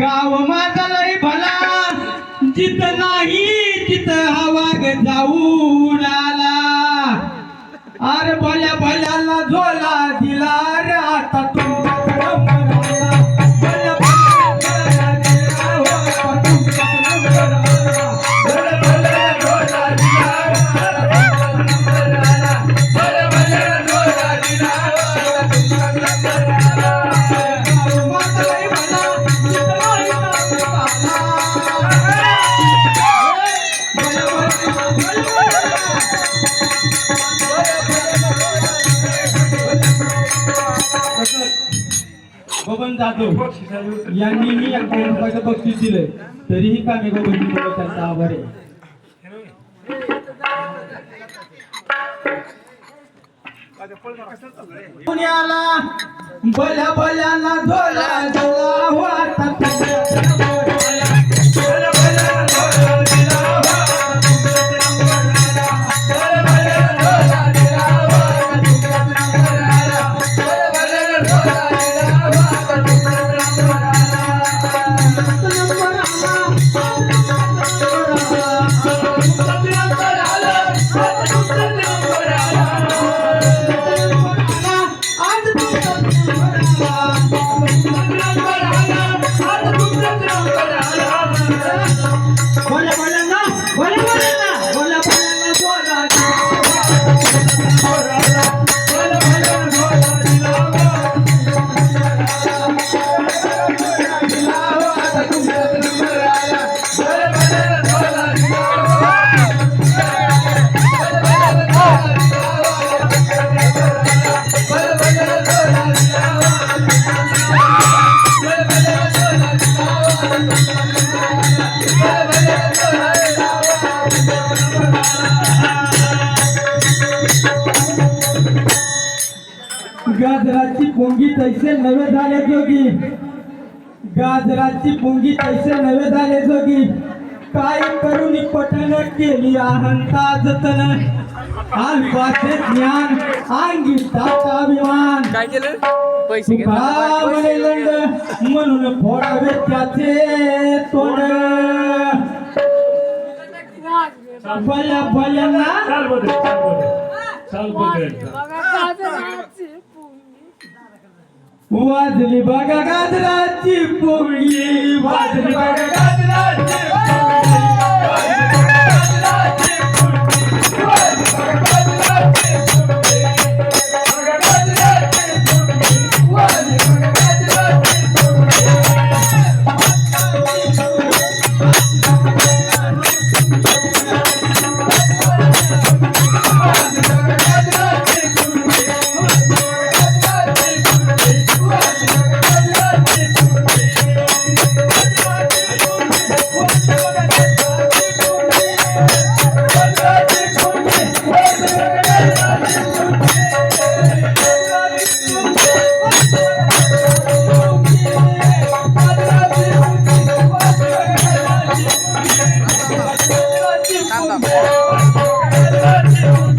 गाव माझा लय भला जित नाही जित हवा ग जाऊ आला अरे भल्या भल्याला झोला बबन जाधव यांनी मी एक कोटी रुपयाचं बक्षीस दिलं तरीही कामे बबनची त्यांचा आभार आहे. पुण्याला बल्या बल्याला झोला झोला हो गाजराची पोंगी तैसे नवे झाले जोगी. गाजराची पोंगी तैसे नवे झाले जोगी. काय करून पठण केली अहंता जतन अल्पाचे ज्ञान अंगी टाका अभिमान. काय केलं? पैसे लंड म्हणून फोडावे त्याचे तोंड. भल्या चाल बदल चाल बदल. चाल बदल. वाजली बघा गाजराची पोळी वाजली बघा गाजराची সালাম